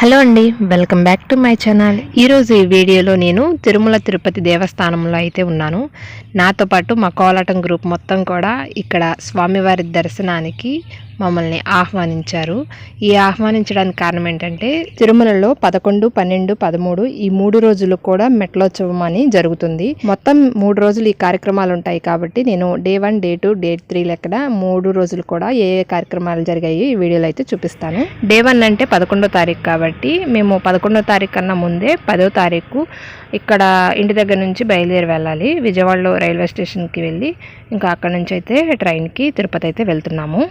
Hello అండి welcome back to my channel. ఈరోజు ఈ వీడియోలో నేను తిరుమల తిరుపతి దేవస్థానంలో అయితే ఉన్నాను. నాతో పాటు మా కోలాటం గ్రూప్ మొత్తం కూడా ఇక్కడ స్వామివారి దర్శనానికి మమ్మల్ని ఆహ్వానించారు. ఈ ఆహ్వానించడానికి కారణం ఏంటంటే తిరుమలలో పదకొండు పన్నెండు పదమూడు ఈ మూడు రోజులు కూడా మెట్లోత్సవం అని జరుగుతుంది. మొత్తం మూడు రోజులు ఈ కార్యక్రమాలు ఉంటాయి కాబట్టి నేను day one day two day three లెక్కన మూడు రోజులు కూడా ఏ ఏ కార్యక్రమాలు జరిగాయి ఈ వీడియోలో అయితే చూపిస్తాను. డే వన్ అంటే పదకొండో తారీఖు కాబట్టి మేము పదకొండో తారీఖు కన్నా ముందే పదో తారీఖు ఇక్కడ ఇంటి దగ్గర నుంచి బయలుదేరి వెళ్ళాలి. విజయవాడలో రైల్వే స్టేషన్కి వెళ్ళి ఇంకా అక్కడ నుంచి అయితే ట్రైన్కి తిరుపతి అయితే వెళ్తున్నాము.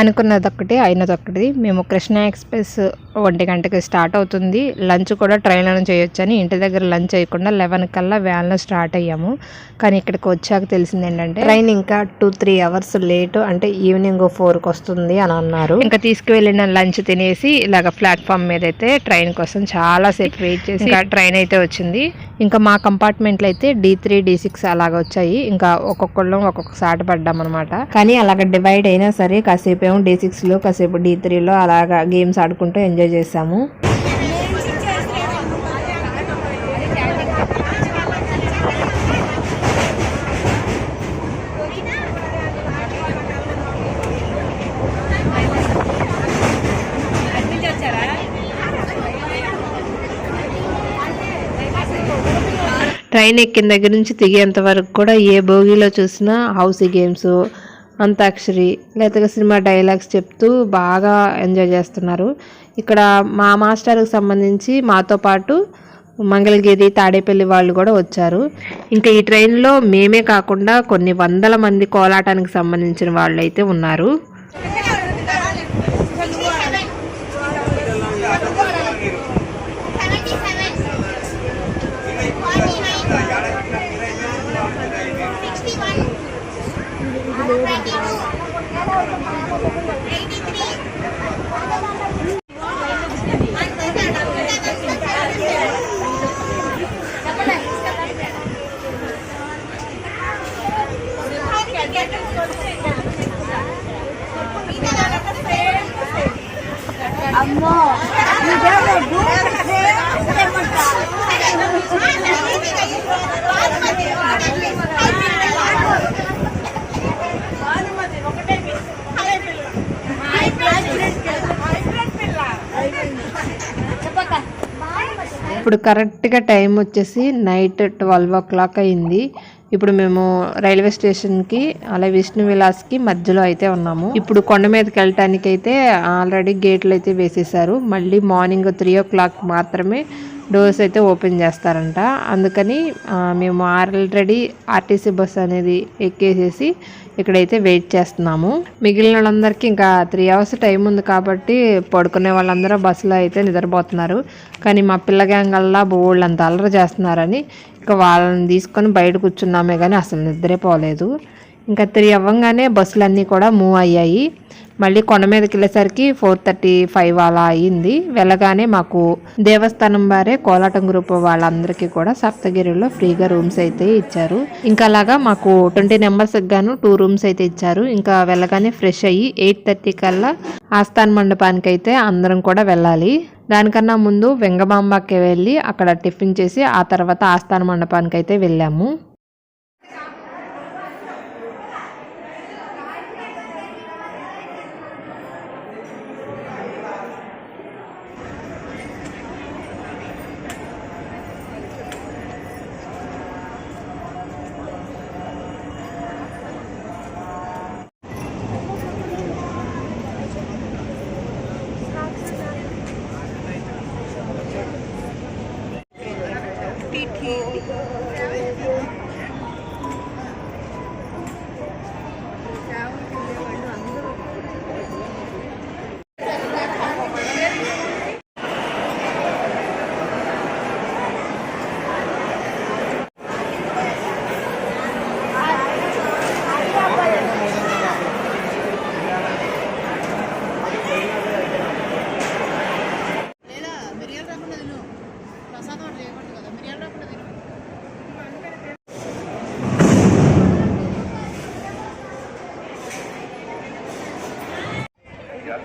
అనుకున్నది ఒకటి అయినది ఒకటి మేము కృష్ణ ఎక్స్ప్రెస్ ఒంటి గంటకి స్టార్ట్ అవుతుంది. లంచ్ కూడా ట్రైన్లో చేయొచ్చని ఇంటి దగ్గర లంచ్ చేయకుండా లెవెన్ కల్లా వ్యాన్లో స్టార్ట్ అయ్యాము. కానీ ఇక్కడికి వచ్చాక తెలిసింది ఏంటంటే ట్రైన్ ఇంకా టూ త్రీ అవర్స్ లేట్ అంటే ఈవినింగ్ ఫోర్కి వస్తుంది అని అన్నారు. ఇంకా తీసుకువెళ్ళిన లంచ్ తినేసి ఇలాగ ప్లాట్ఫామ్ మీద అయితే ట్రైన్ కోసం చాలా సేపు వెయిట్ చేసి ఇంకా ట్రైన్ అయితే వచ్చింది. ఇంకా మా కంపార్ట్మెంట్లో అయితే డి త్రీ డి సిక్స్ అలాగ వచ్చాయి. ఇంకా ఒక్కొక్కళ్ళం ఒక్కొక్క సాట పడ్డాం అనమాట కానీ అలాగ డివైడ్ అయినా సరే కాసేపు మేము డే సిక్స్లో కాసేపు డి త్రీలో అలాగా గేమ్స్ ఆడుకుంటూ ఎంజాయ్ చేసాము ట్రైన్ ఎక్కిన దగ్గర నుంచి దిగేంత వరకు కూడా ఏ బోగిలో చూసినా హౌసీ గేమ్స్ అంతాక్షరి లేకపోతే సినిమా డైలాగ్స్ చెప్తూ బాగా ఎంజాయ్ చేస్తున్నారు. ఇక్కడ మా మాస్టర్కి సంబంధించి మాతో పాటు మంగళగిరి తాడేపల్లి వాళ్ళు కూడా వచ్చారు. ఇంకా ఈ ట్రైన్లో మేమే కాకుండా కొన్ని వందల మంది కోలాటానికి సంబంధించిన వాళ్ళు అయితే ఉన్నారు. 83 ఇప్పుడు కరెక్ట్గా టైం వచ్చేసి నైట్ ట్వెల్వ్ ఓ క్లాక్ అయింది. ఇప్పుడు మేము రైల్వే స్టేషన్కి అలా విష్ణు విలాస్కి మధ్యలో అయితే ఉన్నాము. ఇప్పుడు కొండ మీదకి వెళ్ళటానికి అయితే ఆల్రెడీ గేట్లు అయితే వేసేసారు మళ్ళీ మార్నింగ్ త్రీ ఓ క్లాక్ మాత్రమే డోర్స్ అయితే ఓపెన్ చేస్తారంట. అందుకని మేము ఆల్రెడీ ఆర్టీసీ బస్ అనేది ఎక్కేసేసి ఇక్కడైతే వెయిట్ చేస్తున్నాము. మిగిలిన వాళ్ళందరికీ ఇంకా త్రీ అవర్స్ టైం ఉంది కాబట్టి పడుకునే వాళ్ళందరూ బస్సులో అయితే నిద్రపోతున్నారు. కానీ మా పిల్ల గ్యాంగ్ వల్ల బోళ్ళు అంత అల్లరి చేస్తున్నారని ఇంకా వాళ్ళని తీసుకొని బయట కూర్చున్నామే కానీ అసలు నిద్రపోలేదు. ఇంకా త్రీ అవ్వగానే బస్సులన్నీ కూడా మూవ్ అయ్యాయి. మళ్ళీ కొండ మీదకి వెళ్ళేసరికి ఫోర్ థర్టీ ఫైవ్ అలా అయ్యింది వెళ్ళగానే మాకు దేవస్థానం వారే కోలాటం గ్రూప్ వాళ్ళందరికీ కూడా సప్తగిరిలో ఫ్రీగా రూమ్స్ అయితే ఇచ్చారు. ఇంకా అలాగా మాకు ట్వంటీ నెంబర్స్ గాను టూ రూమ్స్ అయితే ఇచ్చారు. ఇంకా వెళ్ళగానే ఫ్రెష్ అయ్యి ఎయిట్ థర్టీ కల్లా ఆస్థాన్ మండపానికి అయితే అందరం కూడా వెళ్ళాలి. దానికన్నా ముందు వెంగమాంబకి వెళ్ళి అక్కడ టిఫిన్ చేసి ఆ తర్వాత ఆస్థాన మండపానికి అయితే వెళ్ళాము.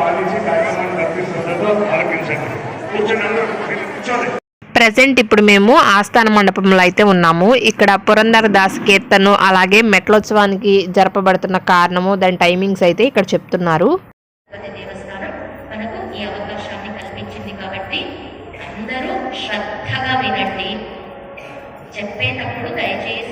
భావించి కార్యక్రమాన్ని కల్పిస్తున్నట్టు ఆలకించండి కూర్చొని అందరూ కూర్చోండి ప్రజెంట్ ఇప్పుడు మేము ఆస్థాన మండపంలో అయితే ఉన్నాము. ఇక్కడ పురంధర దాస్ కీర్తను అలాగే మెట్లోత్సవానికి జరపబడుతున్న కారణము దాని టైమింగ్స్ అయితే ఇక్కడ చెప్తున్నారు. చెప్పేటప్పుడు దయచేసి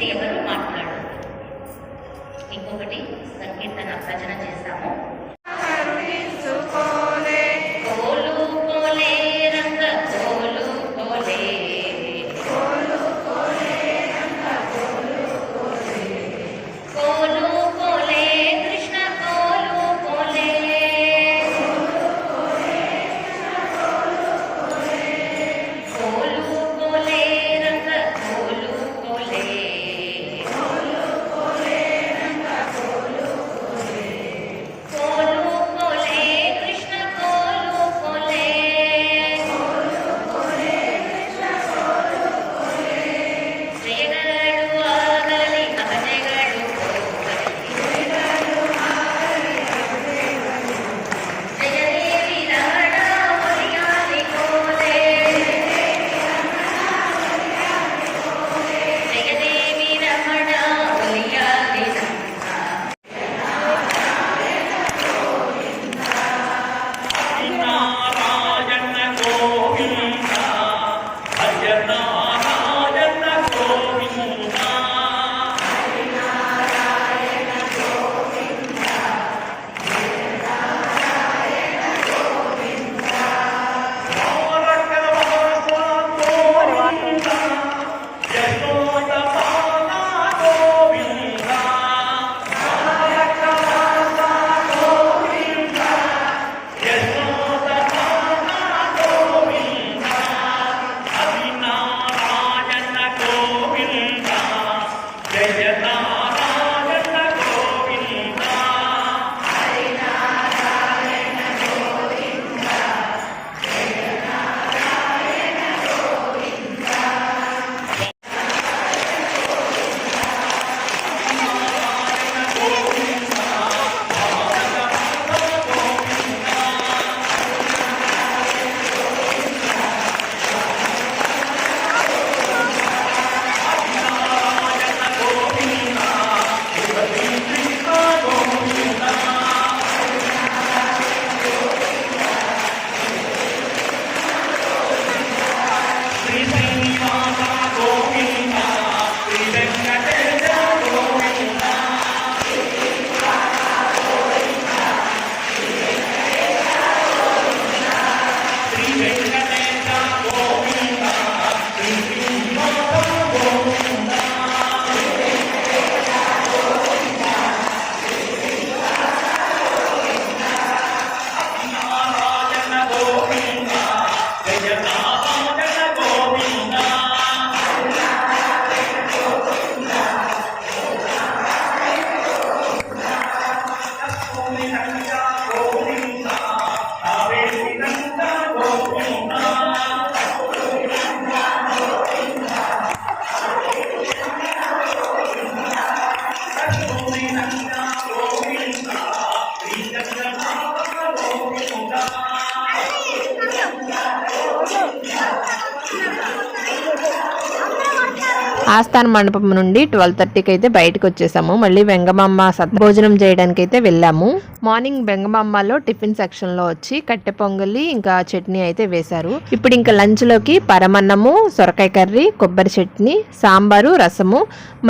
ఆస్థాన మండపం నుండి ట్వెల్వ్ థర్టీకి అయితే బయటకు వచ్చేసాము. మళ్ళీ వెంగమాంబ భోజనం చేయడానికి అయితే వెళ్ళాము. మార్నింగ్ వెంగమాంబలో టిఫిన్ సెక్షన్లో వచ్చి కట్టె పొంగలి ఇంకా చట్నీ అయితే వేశారు. ఇప్పుడు ఇంకా లంచ్లోకి పరమన్నము సొరకాయ కర్రీ కొబ్బరి చట్నీ సాంబారు రసము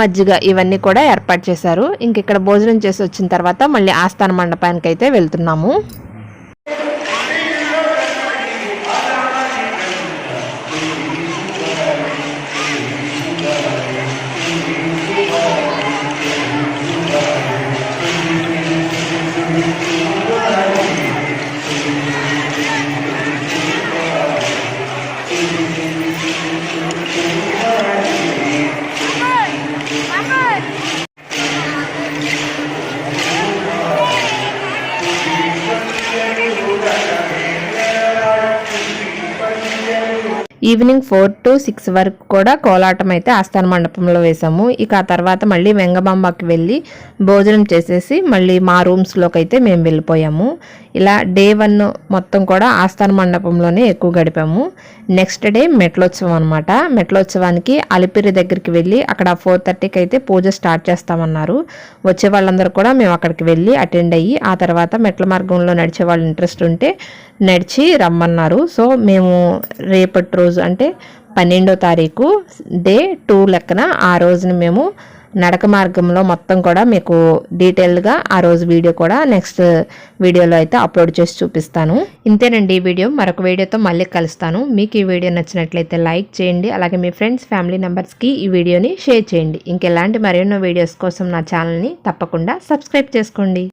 మజ్జిగ ఇవన్నీ కూడా ఏర్పాటు చేశారు. ఇంక ఇక్కడ భోజనం చేసి వచ్చిన తర్వాత మళ్ళీ ఆస్థాన మండపానికి అయితే వెళ్తున్నాము. ఈవినింగ్ ఫోర్ టు సిక్స్ వరకు కూడా కోలాటం అయితే ఆస్థాన మండపంలో వేసాము ఇక ఆ తర్వాత మళ్ళీ వెంగబాంబకి వెళ్ళి భోజనం చేసేసి మళ్ళీ మా రూమ్స్లోకి అయితే మేము వెళ్ళిపోయాము. ఇలా డే వన్ మొత్తం కూడా ఆస్థాన మండపంలోనే ఎక్కువ గడిపాము. నెక్స్ట్ డే మెట్లోత్సవం అనమాట మెట్లోత్సవానికి అలిపిరి దగ్గరికి వెళ్ళి అక్కడ ఫోర్ థర్టీకి అయితే పూజ స్టార్ట్ చేస్తామన్నారు. వచ్చే వాళ్ళందరూ కూడా మేము అక్కడికి వెళ్ళి అటెండ్ అయ్యి ఆ తర్వాత మెట్ల మార్గంలో నడిచే వాళ్ళు ఇంట్రెస్ట్ ఉంటే నడిచి రమ్మన్నారు. సో మేము రేపటి రోజు రోజు అంటే పన్నెండో తారీఖు డే టూ లెక్కన ఆ రోజున మేము నడక మార్గంలో మొత్తం కూడా మీకు డీటెయిల్గా ఆ రోజు వీడియో కూడా నెక్స్ట్ వీడియోలో అయితే అప్లోడ్ చేసి చూపిస్తాను. ఇంతేనండి ఈ వీడియో. మరొక వీడియోతో మళ్ళీ కలుస్తాను. మీకు ఈ వీడియో నచ్చినట్లయితే లైక్ చేయండి. అలాగే మీ ఫ్రెండ్స్ ఫ్యామిలీ మెంబర్స్కి ఈ వీడియోని షేర్ చేయండి. ఇంకెలాంటి మరెన్నో వీడియోస్ కోసం నా ఛానల్ని తప్పకుండా సబ్స్క్రైబ్ చేసుకోండి.